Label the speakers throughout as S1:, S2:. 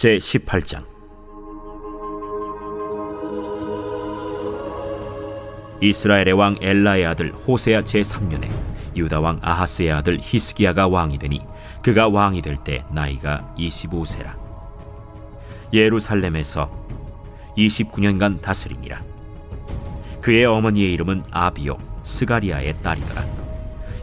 S1: 제 18장. 이스라엘의 왕 엘라의 아들 호세아 제 3년에 유다 왕 아하스의 아들 히스기야가 왕이 되니 그가 왕이 될 때 나이가 25세라. 예루살렘에서 29년간 다스리니라. 그의 어머니의 이름은 아비요 스가리아의 딸이더라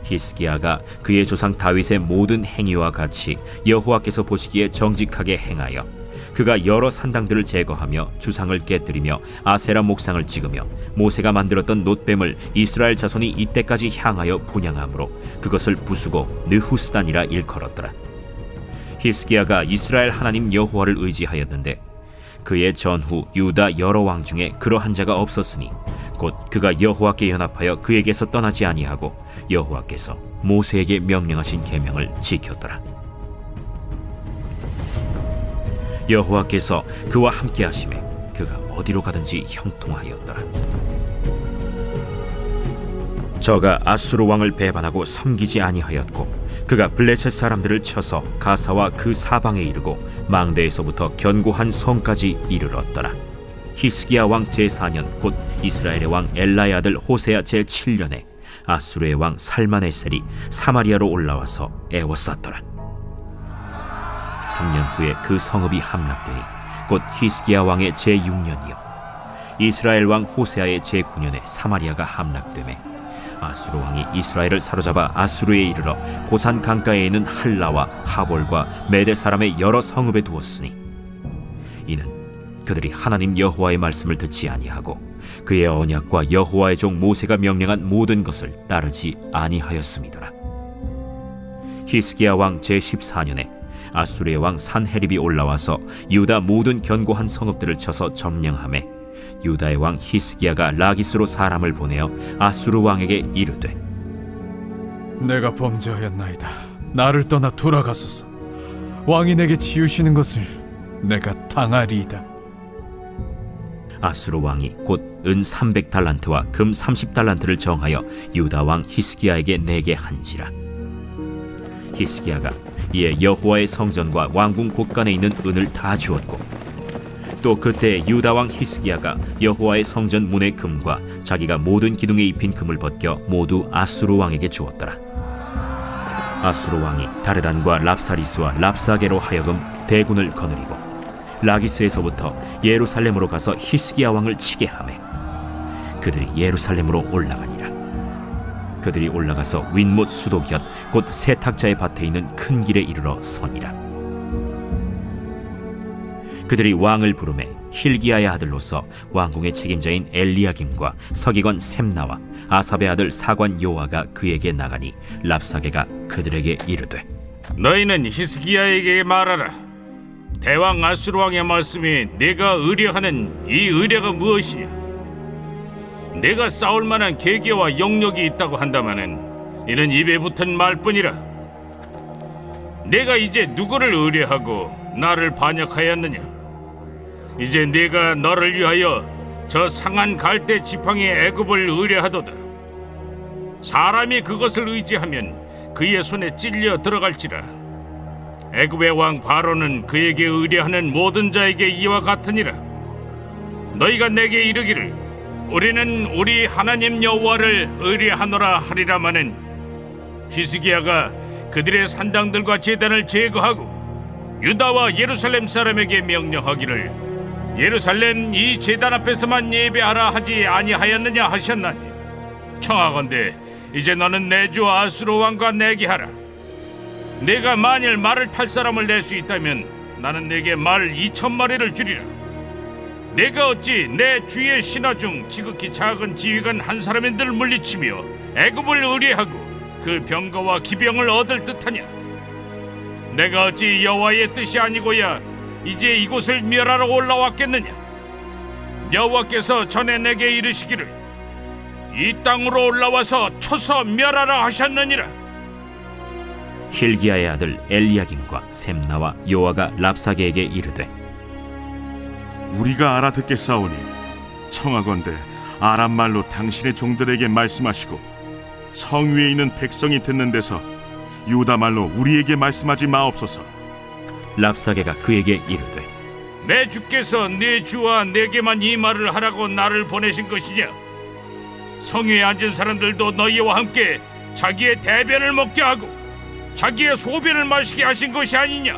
S1: 히스기야가 그의 조상 다윗의 모든 행위와 같이 여호와께서 보시기에 정직하게 행하여 그가 여러 산당들을 제거하며 주상을 깨뜨리며 아세라 목상을 찍으며 모세가 만들었던 놋뱀을 이스라엘 자손이 이때까지 향하여 분양함으로 그것을 부수고 느후스단이라 일컬었더라. 히스기야가 이스라엘 하나님 여호와를 의지하였는데 그의 전후 유다 여러 왕 중에 그러한 자가 없었으니 곧 그가 여호와께 연합하여 그에게서 떠나지 아니하고 여호와께서 모세에게 명령하신 계명을 지켰더라. 여호와께서 그와 함께 하심에 그가 어디로 가든지 형통하였더라. 저가 아수르 왕을 배반하고 섬기지 아니하였고 그가 블레셋 사람들을 쳐서 가사와 그 사방에 이르고 망대에서부터 견고한 성까지 이르렀더라. 히스기야 왕 제4년 곧 이스라엘의 왕 엘라의 아들 호세아 제7년에 아수르의 왕 살마네셀이 사마리아로 올라와서 애워쌌더라. 3년 후에 그 성읍이 함락되니 곧 히스기야 왕의 제6년이요 이스라엘 왕 호세아의 제9년에 사마리아가 함락되매 아수르 왕이 이스라엘을 사로잡아 아수르에 이르러 고산 강가에 있는 할라와 하볼과 메대 사람의 여러 성읍에 두었으니 이는 그들이 하나님 여호와의 말씀을 듣지 아니하고 그의 언약과 여호와의 종 모세가 명령한 모든 것을 따르지 아니하였음이더라. 히스기야 왕 제14년에 아수르의 왕 산헤립이 올라와서 유다 모든 견고한 성읍들을 쳐서 점령하매 유다의 왕 히스기야가 라기스로 사람을 보내어 아수르 왕에게 이르되
S2: 내가 범죄하였나이다. 나를 떠나 돌아가소서. 왕이 내게 지으시는 것을 내가 당하리이다.
S1: 아수르 왕이 곧 은 300달란트와 금 30달란트를 정하여 유다 왕 히스기야에게 내게 한지라. 히스기야가 이에 여호와의 성전과 왕궁 곳간에 있는 은을 다 주었고 또 그때 유다 왕 히스기야가 여호와의 성전 문의 금과 자기가 모든 기둥에 입힌 금을 벗겨 모두 아수르 왕에게 주었더라. 아수르 왕이 다르단과 랍사리스와 랍사게로 하여금 대군을 거느리고 라기스에서부터 예루살렘으로 가서 히스기야 왕을 치게 하매 그들이 예루살렘으로 올라가니라 그들이 올라가서 윗못 수도 곁곧 세탁자의 밭에 있는 큰 길에 이르러 서니라 그들이 왕을 부르매 힐기야의 아들로서 왕궁의 책임자인 엘리야김과 서기관 셈나와 아삽의 아들 사관 요아가 그에게 나가니 랍사게가 그들에게 이르되
S3: 너희는 히스기야에게 말하라. 대왕 아수르 왕의 말씀이 내가 의뢰하는 이 의뢰가 무엇이냐? 내가 싸울 만한 계계와 영역이 있다고 한다마는 이는 입에 붙은 말뿐이라. 내가 이제 누구를 의뢰하고 나를 반역하였느냐? 이제 내가 너를 위하여 저 상한 갈대 지팡이의 애굽을 의뢰하도다. 사람이 그것을 의지하면 그의 손에 찔려 들어갈지라. 애굽의 왕 바로는 그에게 의뢰하는 모든 자에게 이와 같으니라. 너희가 내게 이르기를 우리는 우리 하나님 여호와를 의뢰하노라 하리라마는 히스기야가 그들의 산당들과 제단을 제거하고 유다와 예루살렘 사람에게 명령하기를 예루살렘 이 제단 앞에서만 예배하라 하지 아니하였느냐 하셨나니 청하건대 이제 너는 내 주 아수르 왕과 내게 하라. 내가 만일 말을 탈 사람을 낼 수 있다면 나는 내게 말 이천 마리를 주리라. 내가 어찌 내 주의 신하 중 지극히 작은 지휘관 한 사람인 들 물리치며 애굽을 의뢰하고 그 병거와 기병을 얻을 듯하냐? 내가 어찌 여호와의 뜻이 아니고야 이제 이곳을 멸하러 올라왔겠느냐? 여호와께서 전에 내게 이르시기를 이 땅으로 올라와서 쳐서 멸하라 하셨느니라.
S1: 힐기야의 아들 엘리야김과 셈나와 요아가 랍사게에게 이르되
S4: 우리가 알아듣겠사오니 청하건대 아람 말로 당신의 종들에게 말씀하시고 성 위에 있는 백성이 듣는 데서 유다 말로 우리에게 말씀하지 마옵소서.
S1: 랍사게가 그에게 이르되
S3: 내 주께서 내 주와 내게만 이 말을 하라고 나를 보내신 것이냐? 성위에 앉은 사람들도 너희와 함께 자기의 대변을 먹게 하고 자기의 소변을 마시게 하신 것이 아니냐?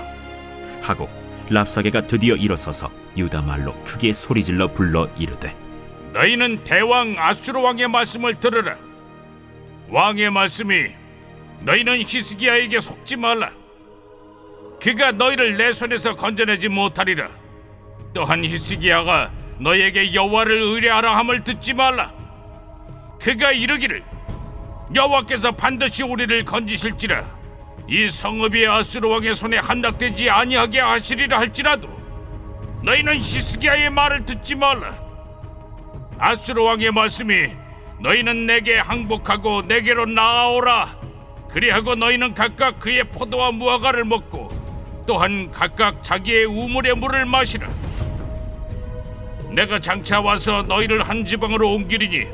S1: 하고 랍사게가 드디어 일어서서 유다 말로 크게 소리질러 불러 이르되
S3: 너희는 대왕 아수르 왕의 말씀을 들으라. 왕의 말씀이 너희는 히스기야에게 속지 말라. 그가 너희를 내 손에서 건져내지 못하리라. 또한 히스기야가 너희에게 여호와를 의뢰하라 함을 듣지 말라. 그가 이르기를 여호와께서 반드시 우리를 건지실지라. 이 성읍이 아수르 왕의 손에 함락되지 아니하게 하시리라 할지라도 너희는 히스기야의 말을 듣지 말라. 아수르 왕의 말씀이 너희는 내게 항복하고 내게로 나아오라 그리하고 너희는 각각 그의 포도와 무화과를 먹고 또한 각각 자기의 우물의 물을 마시라 내가 장차 와서 너희를 한 지방으로 옮기리니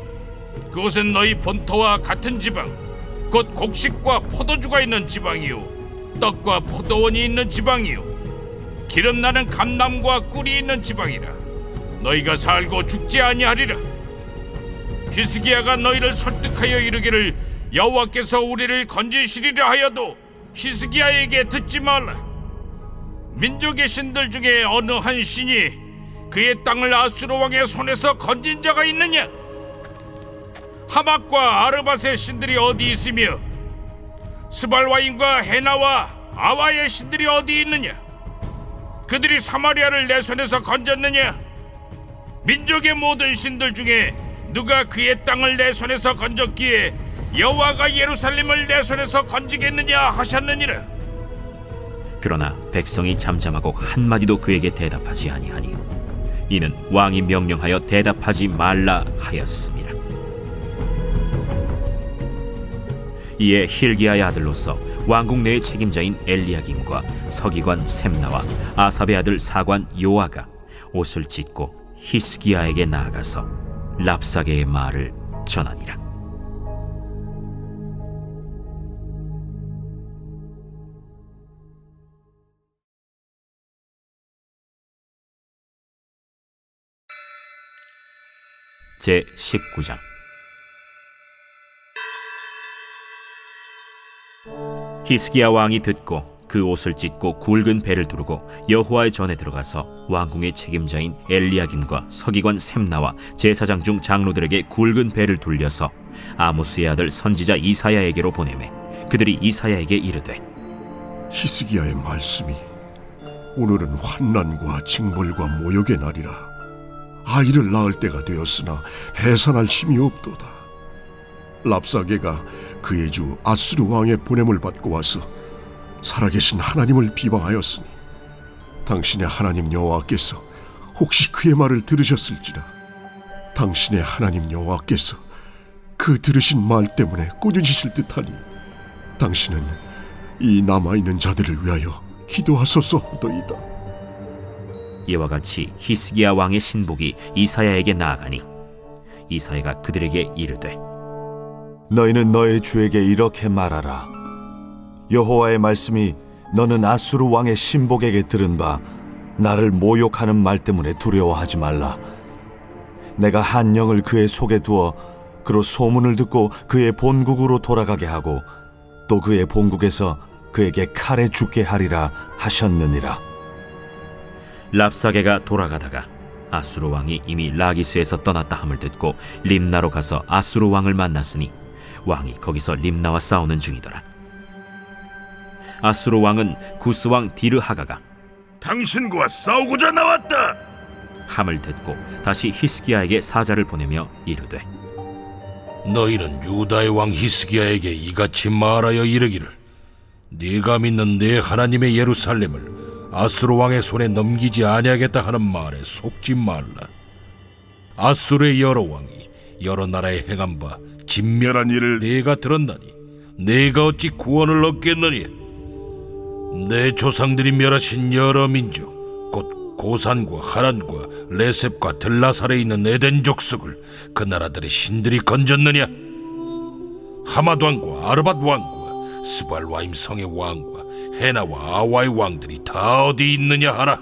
S3: 그곳은 너희 본토와 같은 지방 곧 곡식과 포도주가 있는 지방이요 떡과 포도원이 있는 지방이요 기름 나는 감남과 꿀이 있는 지방이라 너희가 살고 죽지 아니하리라. 히스기야가 너희를 설득하여 이르기를 여호와께서 우리를 건지시리라 하여도 히스기야에게 듣지 말라. 민족의 신들 중에 어느 한 신이 그의 땅을 아수르 왕의 손에서 건진 자가 있느냐? 하막과 아르밧의 신들이 어디 있으며 스발와인과 헤나와 아와의 신들이 어디 있느냐? 그들이 사마리아를 내 손에서 건졌느냐? 민족의 모든 신들 중에 누가 그의 땅을 내 손에서 건졌기에 여호와가 예루살렘을 내 손에서 건지겠느냐 하셨느니라
S1: 그러나 백성이 잠잠하고 한 마디도 그에게 대답하지 아니하니 이는 왕이 명령하여 대답하지 말라 하였습니다. 이에 힐기야의 아들로서 왕궁 내의 책임자인 엘리야김과 서기관 셈나와 아삽의 아들 사관 요아가 옷을 찢고 히스기야에게 나아가서 랍사게의 말을 전하니라. 제 19장 히스기야 왕이 듣고 그 옷을 찢고 굵은 배를 두르고 여호와의 전에 들어가서 왕궁의 책임자인 엘리야김과 서기관 셈나와 제사장 중 장로들에게 굵은 배를 dur려서 아모스의 아들 선지자 이사야에게로 보내매 그들이 이사야에게 이르되
S5: 히스기야의 말씀이 오늘은 환난과 징벌과 모욕의 날이라 아이를 낳을 때가 되었으나 해산할 힘이 없도다 랍사게가 그의 주 아수르 왕의 보냄을 받고 와서 살아계신 하나님을 비방하였으니 당신의 하나님 여호와께서 혹시 그의 말을 들으셨을지라 당신의 하나님 여호와께서 그 들으신 말 때문에 꾸짖으실 듯하니 당신은 이 남아있는 자들을 위하여 기도하소서 하더이다.
S1: 이와 같이 히스기야 왕의 신복이 이사야에게 나아가니 이사야가 그들에게 이르되
S6: 너희는 너의 주에게 이렇게 말하라. 여호와의 말씀이 너는 아수르 왕의 신복에게 들은 바 나를 모욕하는 말 때문에 두려워하지 말라. 내가 한 영을 그의 속에 두어 그로 소문을 듣고 그의 본국으로 돌아가게 하고 또 그의 본국에서 그에게 칼에 죽게 하리라 하셨느니라.
S1: 랍사게가 돌아가다가 아수르 왕이 이미 라기스에서 떠났다 함을 듣고 림나로 가서 아수르 왕을 만났으니 왕이 거기서 림나와 싸우는 중이더라. 아수르 왕은 구스 왕 디르하가가
S4: 당신과 싸우고자 나왔다.
S1: 함을 듣고 다시 히스기야에게 사자를 보내며 이르되
S7: 너희는 유다의 왕 히스기야에게 이같이 말하여 이르기를 네가 믿는 내 하나님의 예루살렘을 아수르 왕의 손에 넘기지 아니하겠다 하는 말에 속지 말라. 아수르의 여러 왕이 여러 나라에 행한 바 진멸한 일을 네가 들었나니 네가 어찌 구원을 얻겠느냐? 내 조상들이 멸하신 여러 민족 곧 고산과 하란과 레셉과 들라살에 있는 에덴 족속을 그 나라들의 신들이 건졌느냐? 하맛 왕과 아르밧 왕과 스발와임 성의 왕과 헤나와 아와의 왕들이 다 어디 있느냐 하라.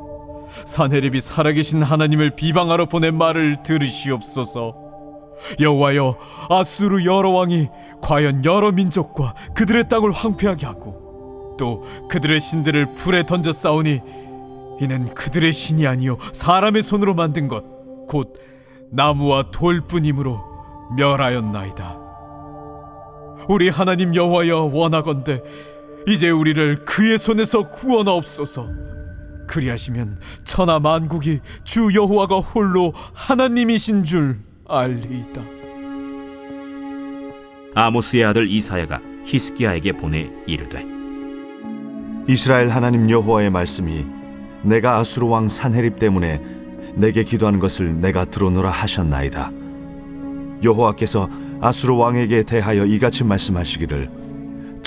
S2: 산헤립이 살아계신 하나님을 비방하러 보낸 말을 들으시옵소서 여호와여 아수르 여러 왕이 과연 여러 민족과 그들의 땅을 황폐하게 하고 또 그들의 신들을 불에 던져 싸우니 이는 그들의 신이 아니요 사람의 손으로 만든 것 곧 나무와 돌뿐이므로 멸하였나이다. 우리 하나님 여호와여 원하건대 이제 우리를 그의 손에서 구원하옵소서. 그리하시면 천하 만국이 주 여호와가 홀로 하나님이신 줄 알리이다.
S1: 아모스의 아들 이사야가 히스기야에게 보내 이르되
S6: 이스라엘 하나님 여호와의 말씀이 내가 아수르 왕 산헤립 때문에 내게 기도하는 것을 내가 들어노라 하셨나이다. 여호와께서 아수르 왕에게 대하여 이같이 말씀하시기를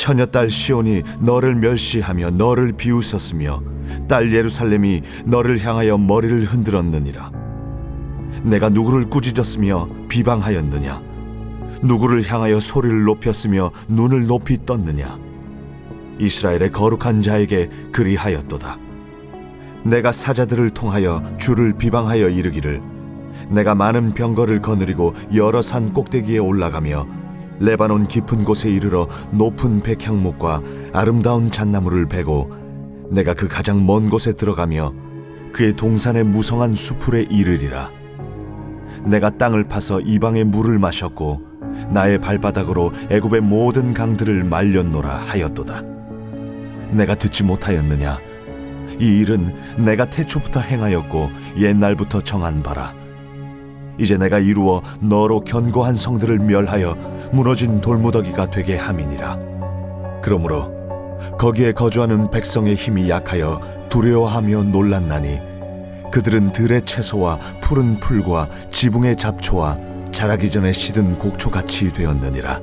S6: 처녀 딸 시온이 너를 멸시하며 너를 비웃었으며 딸 예루살렘이 너를 향하여 머리를 흔들었느니라. 내가 누구를 꾸짖었으며 비방하였느냐? 누구를 향하여 소리를 높였으며 눈을 높이 떴느냐? 이스라엘의 거룩한 자에게 그리하였도다. 내가 사자들을 통하여 주를 비방하여 이르기를 내가 많은 병거를 거느리고 여러 산 꼭대기에 올라가며 레바논 깊은 곳에 이르러 높은 백향목과 아름다운 잣나무를 베고 내가 그 가장 먼 곳에 들어가며 그의 동산의 무성한 수풀에 이르리라. 내가 땅을 파서 이방의 물을 마셨고 나의 발바닥으로 애굽의 모든 강들을 말렸노라 하였도다. 내가 듣지 못하였느냐? 이 일은 내가 태초부터 행하였고 옛날부터 정한 바라. 이제 내가 이루어 너로 견고한 성들을 멸하여 무너진 돌무더기가 되게 함이니라. 그러므로 거기에 거주하는 백성의 힘이 약하여 두려워하며 놀랐나니 그들은 들의 채소와 푸른 풀과 지붕의 잡초와 자라기 전에 시든 곡초같이 되었느니라.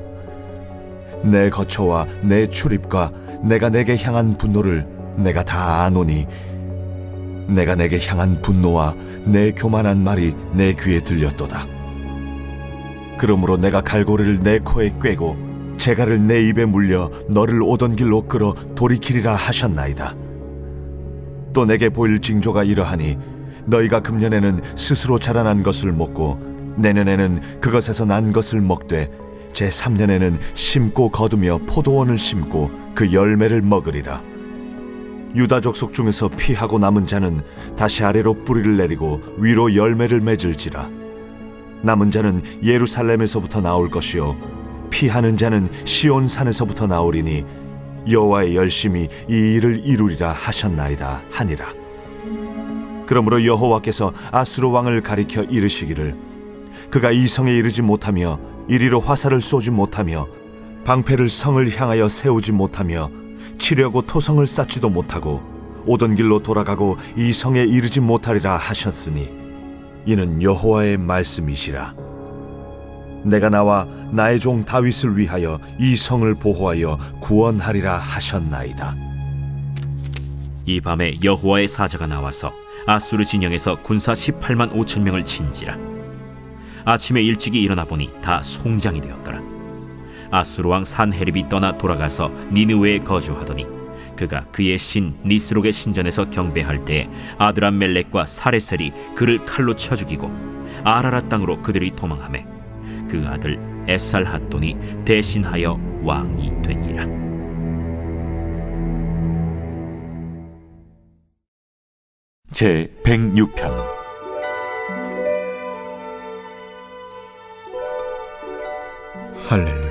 S6: 내 거처와 내 출입과 내가 내게 향한 분노를 내가 다 아노니 내가 내게 향한 분노와 내 교만한 말이 내 귀에 들렸도다. 그러므로 내가 갈고리를 내 코에 꿰고 재갈을 내 입에 물려 너를 오던 길로 끌어 돌이키리라 하셨나이다. 또 내게 보일 징조가 이러하니 너희가 금년에는 스스로 자라난 것을 먹고 내년에는 그것에서 난 것을 먹되 제 3년에는 심고 거두며 포도원을 심고 그 열매를 먹으리라. 유다 족 속 중에서 피하고 남은 자는 다시 아래로 뿌리를 내리고 위로 열매를 맺을지라. 남은 자는 예루살렘에서부터 나올 것이요 피하는 자는 시온 산에서부터 나오리니 여호와의 열심히 이 일을 이루리라 하셨나이다 하니라. 그러므로 여호와께서 아수르 왕을 가리켜 이르시기를 그가 이 성에 이르지 못하며 이리로 화살을 쏘지 못하며 방패를 성을 향하여 세우지 못하며 치려고 토성을 쌓지도 못하고 오던 길로 돌아가고 이 성에 이르지 못하리라 하셨으니 이는 여호와의 말씀이시라. 내가 나와 나의 종 다윗을 위하여 이 성을 보호하여 구원하리라 하셨나이다.
S1: 이 밤에 여호와의 사자가 나와서 아수르 진영에서 군사 18만 5천 명을 친지라. 아침에 일찍이 일어나 보니 다 송장이 되었더라 아수르 왕 산헤립이 떠나 돌아가서 니느웨에 거주하더니 그가 그의 신 니스록의 신전에서 경배할 때에 아드람 멜렉과 사레셀이 그를 칼로 쳐 죽이고 아라라 땅으로 그들이 도망하매 그 아들 에살 핫돈이 대신하여 왕이 되니라.
S8: 제 106편.
S9: 할렐루야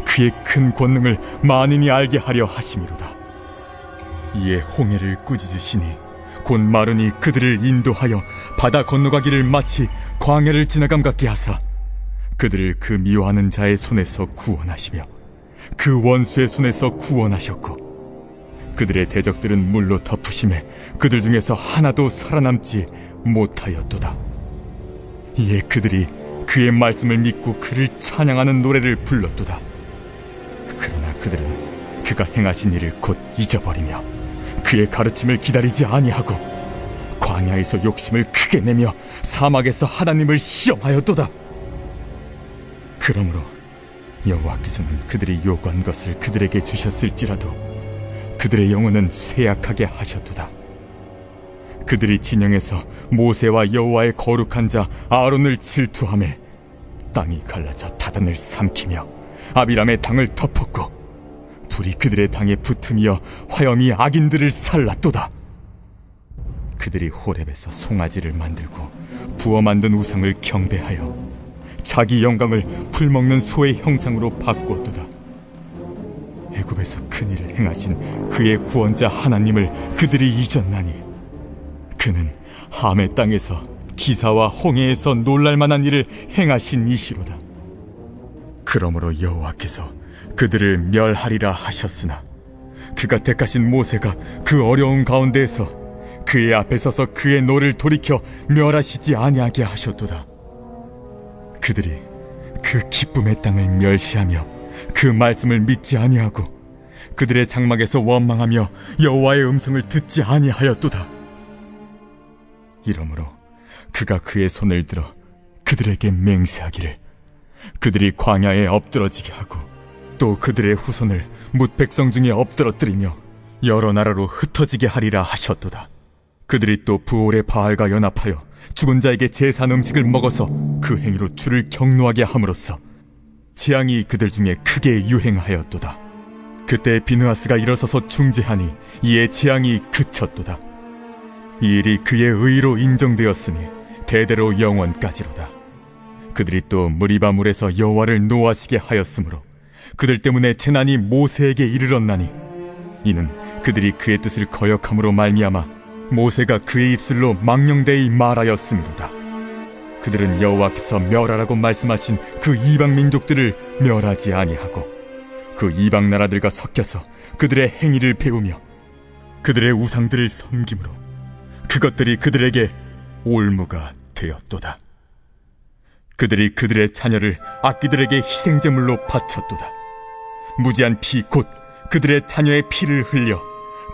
S9: 그의 큰 권능을 만인이 알게 하려 하심이로다. 이에 홍해를 꾸짖으시니 곧 마르니 그들을 인도하여 바다 건너가기를 마치 광야를 지나감 같게 하사 그들을 그 미워하는 자의 손에서 구원하시며 그 원수의 손에서 구원하셨고 그들의 대적들은 물로 덮으심에 그들 중에서 하나도 살아남지 못하였도다. 이에 그들이 그의 말씀을 믿고 그를 찬양하는 노래를 불렀도다. 그들은 그가 행하신 일을 곧 잊어버리며 그의 가르침을 기다리지 아니하고 광야에서 욕심을 크게 내며 사막에서 하나님을 시험하였도다. 그러므로 여호와께서는 그들이 요구한 것을 그들에게 주셨을지라도 그들의 영혼은 쇠약하게 하셨도다. 그들이 진영에서 모세와 여호와의 거룩한 자 아론을 질투함에 땅이 갈라져 다단을 삼키며 아비람의 당을 덮었고 불이 그들의 당에 붙으며 화염이 악인들을 살랐도다. 그들이 호렙에서 송아지를 만들고 부어 만든 우상을 경배하여 자기 영광을 풀먹는 소의 형상으로 바꾸었도다. 애굽에서 큰 일을 행하신 그의 구원자 하나님을 그들이 잊었나니 그는 함의 땅에서 기사와 홍해에서 놀랄 만한 일을 행하신 이시로다. 그러므로 여호와께서 그들을 멸하리라 하셨으나 그가 택하신 모세가 그 어려운 가운데에서 그의 앞에 서서 그의 노를 돌이켜 멸하시지 아니하게 하셨도다. 그들이 그 기쁨의 땅을 멸시하며 그 말씀을 믿지 아니하고 그들의 장막에서 원망하며 여호와의 음성을 듣지 아니하였도다. 이러므로 그가 그의 손을 들어 그들에게 맹세하기를 그들이 광야에 엎드러지게 하고 또 그들의 후손을 뭇 백성 중에 엎드러뜨리며 여러 나라로 흩어지게 하리라 하셨도다. 그들이 또 부올의 바알과 연합하여 죽은 자에게 제산 음식을 먹어서 그 행위로 주를 경노하게 함으로써 재앙이 그들 중에 크게 유행하였도다. 그때 비느하스가 일어서서 중재하니 이에 재앙이 그쳤도다. 이 일이 그의 의로 인정되었으니 대대로 영원까지로다. 그들이 또 무리바 물에서 여호와를 노하시게 하였으므로 그들 때문에 재난이 모세에게 이르렀나니 이는 그들이 그의 뜻을 거역함으로 말미암아 모세가 그의 입술로 망령되이 말하였음이로다. 그들은 여호와께서 멸하라고 말씀하신 그 이방 민족들을 멸하지 아니하고 그 이방 나라들과 섞여서 그들의 행위를 배우며 그들의 우상들을 섬김으로 그것들이 그들에게 올무가 되었도다. 그들이 그들의 자녀를 악기들에게 희생제물로 바쳤도다. 무지한 피 곧 그들의 자녀의 피를 흘려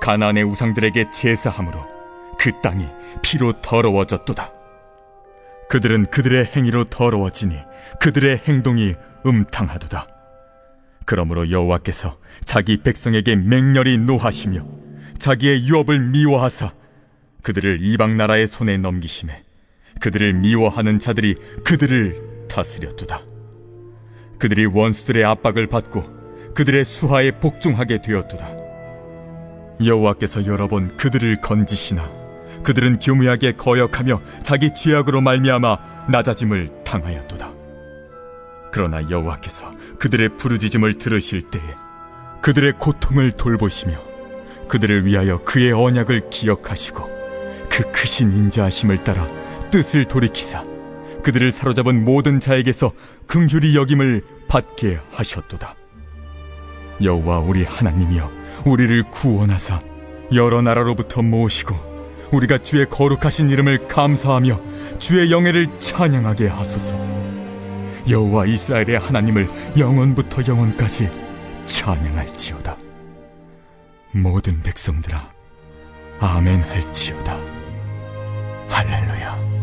S9: 가나안의 우상들에게 제사함으로 그 땅이 피로 더러워졌도다. 그들은 그들의 행위로 더러워지니 그들의 행동이 음탕하도다. 그러므로 여호와께서 자기 백성에게 맹렬히 노하시며 자기의 유업을 미워하사 그들을 이방 나라의 손에 넘기심에 그들을 미워하는 자들이 그들을 다스렸도다. 그들이 원수들의 압박을 받고 그들의 수하에 복종하게 되었도다. 여호와께서 여러 번 그들을 건지시나 그들은 교묘하게 거역하며 자기 죄악으로 말미암아 낮아짐을 당하였도다. 그러나 여호와께서 그들의 부르짖음을 들으실 때에 그들의 고통을 돌보시며 그들을 위하여 그의 언약을 기억하시고 그 크신 인자하심을 따라 뜻을 돌이키사 그들을 사로잡은 모든 자에게서 긍휼히 여김을 받게 하셨도다. 여호와 우리 하나님이여 우리를 구원하사 여러 나라로부터 모으시고 우리가 주의 거룩하신 이름을 감사하며 주의 영예를 찬양하게 하소서. 여호와 이스라엘의 하나님을 영원부터 영원까지 찬양할지어다. 모든 백성들아, 아멘 할지어다 할렐루야